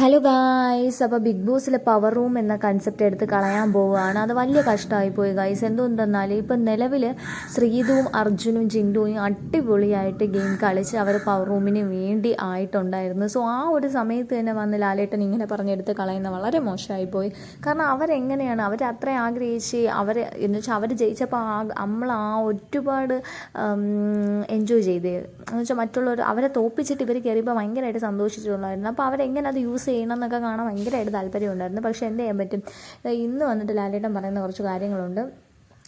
Hello guys അപ്പോൾ big ബോസിലെ power room എന്ന കൺസെപ്റ്റ് എടുത്ത് കളയാൻ പോവുകയാണ്. അത് വലിയ കഷ്ടമായി പോയി ഗായ്സ് എന്തുകൊണ്ടെന്നാൽ ഇപ്പം നിലവിൽ ശ്രീതുവും അർജുനും ജിൻഡുവും അടിപൊളിയായിട്ട് ഗെയിം കളിച്ച് അവർ പവർ റൂമിന് വേണ്ടി ആയിട്ടുണ്ടായിരുന്നു. സോ ആ ഒരു സമയത്ത് തന്നെ വന്ന് ലാലേട്ടൻ ഇങ്ങനെ പറഞ്ഞെടുത്ത് കളയുന്ന വളരെ മോശമായി പോയി കാരണം അവരെങ്ങനെയാണ്? അവർ അത്ര ആഗ്രഹിച്ച് അവർ എന്ന് വെച്ചാൽ അവർ ജയിച്ചപ്പോൾ ആ നമ്മൾ ആ ഒരുപാട് എൻജോയ് ചെയ്ത്. എന്ന് വെച്ചാൽ മറ്റുള്ളവർ അവരെ തോപ്പിച്ചിട്ട് ഇവർ കയറിയപ്പോൾ ഭയങ്കരമായിട്ട് സന്തോഷിച്ചിട്ടുണ്ടായിരുന്നു. അപ്പോൾ അവരെങ്ങനെ അത് യൂസ് ചെയ്യണം എന്നൊക്കെ കാണാൻ ഭയങ്കരമായിട്ട് താല്പര്യം ഉണ്ടായിരുന്നു പക്ഷേ എന്ത് ചെയ്യാൻ പറ്റും? ഇന്ന് വന്നിട്ട് ലാലേട്ടൻ പറയുന്ന കുറച്ച് കാര്യങ്ങളുണ്ട്.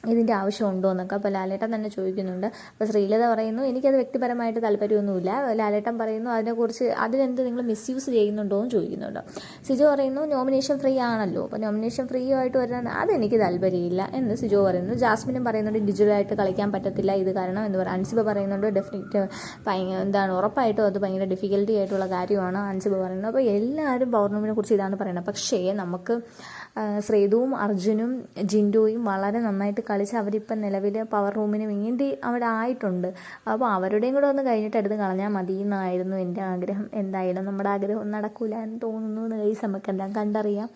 ഇതിന്റെ ആവശ്യമുണ്ടോ എന്നൊക്കെ അപ്പോൾ ലാലേട്ടൻ തന്നെ ചോദിക്കുന്നുണ്ട്. അപ്പോൾ ശ്രീലത പറയുന്നു എനിക്കത് വ്യക്തിപരമായിട്ട് താല്പര്യമൊന്നുമില്ല. ലാലേട്ടൻ പറയുന്നു അതിനെക്കുറിച്ച് അതിനെന്ത് നിങ്ങൾ മിസ്യൂസ് ചെയ്യുന്നുണ്ടോ? എന്ന് ചോദിക്കുന്നുണ്ട്. സിജോ പറയുന്നു നോമിനേഷൻ ഫ്രീ ആണല്ലോ. അപ്പോൾ നോമിനേഷൻ ഫ്രീ ആയിട്ട് വരുന്നത് അതെനിക്ക് താല്പര്യമില്ല. എന്ന് സിജോ പറയുന്നു. ജാസ്മിനും പറയുന്നുണ്ട് ഡിജിറ്റലായിട്ട് കളിക്കാൻ പറ്റത്തില്ല. ഇത് കാരണം എന്ന് പറയുക അൻസിബ പറയുന്നുണ്ട് ഡെഫിനറ്റ് ഭയങ്കര എന്താണ് ഉറപ്പായിട്ടും അത് ഭയങ്കര ഡിഫിക്കൽട്ടി ആയിട്ടുള്ള കാര്യമാണ്. അൻസിബ പറയുന്നത് അപ്പോൾ എല്ലാവരും പൗർണമിനെ കുറിച്ച് ഇതാണ് പറയുന്നത് പക്ഷേ നമുക്ക് ശ്രീതുവും അർജുനും ജിൻഡോയും വളരെ നന്നായിട്ട് കളിച്ച് അവരിപ്പം നിലവിൽ പവർ റൂമിന് വേണ്ടി അവിടെ ആയിട്ടുണ്ട്. അപ്പോൾ അവരുടെയും കൂടെ ഒന്ന് കഴിഞ്ഞിട്ട് എടുത്ത് കളഞ്ഞാൽ മതി എന്നായിരുന്നു എന്റെ ആഗ്രഹം. എന്തായാലും നമ്മുടെ ആഗ്രഹം നടക്കൂല എന്ന് തോന്നുന്നു നമുക്ക് എന്താ കണ്ടറിയാം.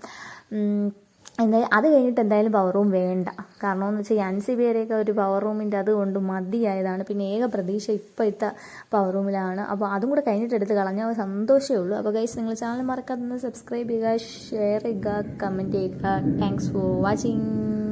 എന്തായാലും അത് കഴിഞ്ഞിട്ട് എന്തായാലും പവർ റൂം വേണ്ട. കാരണം എന്ന് വെച്ചാൽ അൻസി പേരെയൊക്കെ ഒരു പവർ റൂമിന്റെ അതുകൊണ്ട് മതിയായതാണ്. പിന്നെ ഏക പ്രതീക്ഷ ഇപ്പോഴത്തെ പവർ റൂമിലാണ് അപ്പോൾ അതും കൂടെ കഴിഞ്ഞിട്ട് എടുത്ത് കളഞ്ഞാൽ സന്തോഷമേ ഉള്ളൂ. അപ്പോൾ ഗൈസ് നിങ്ങൾ ചാനൽ മറക്കാതെ സബ്സ്ക്രൈബ് ചെയ്യുക ഷെയർ ചെയ്യുക കമന്റ് ചെയ്യുക. Thanks for watching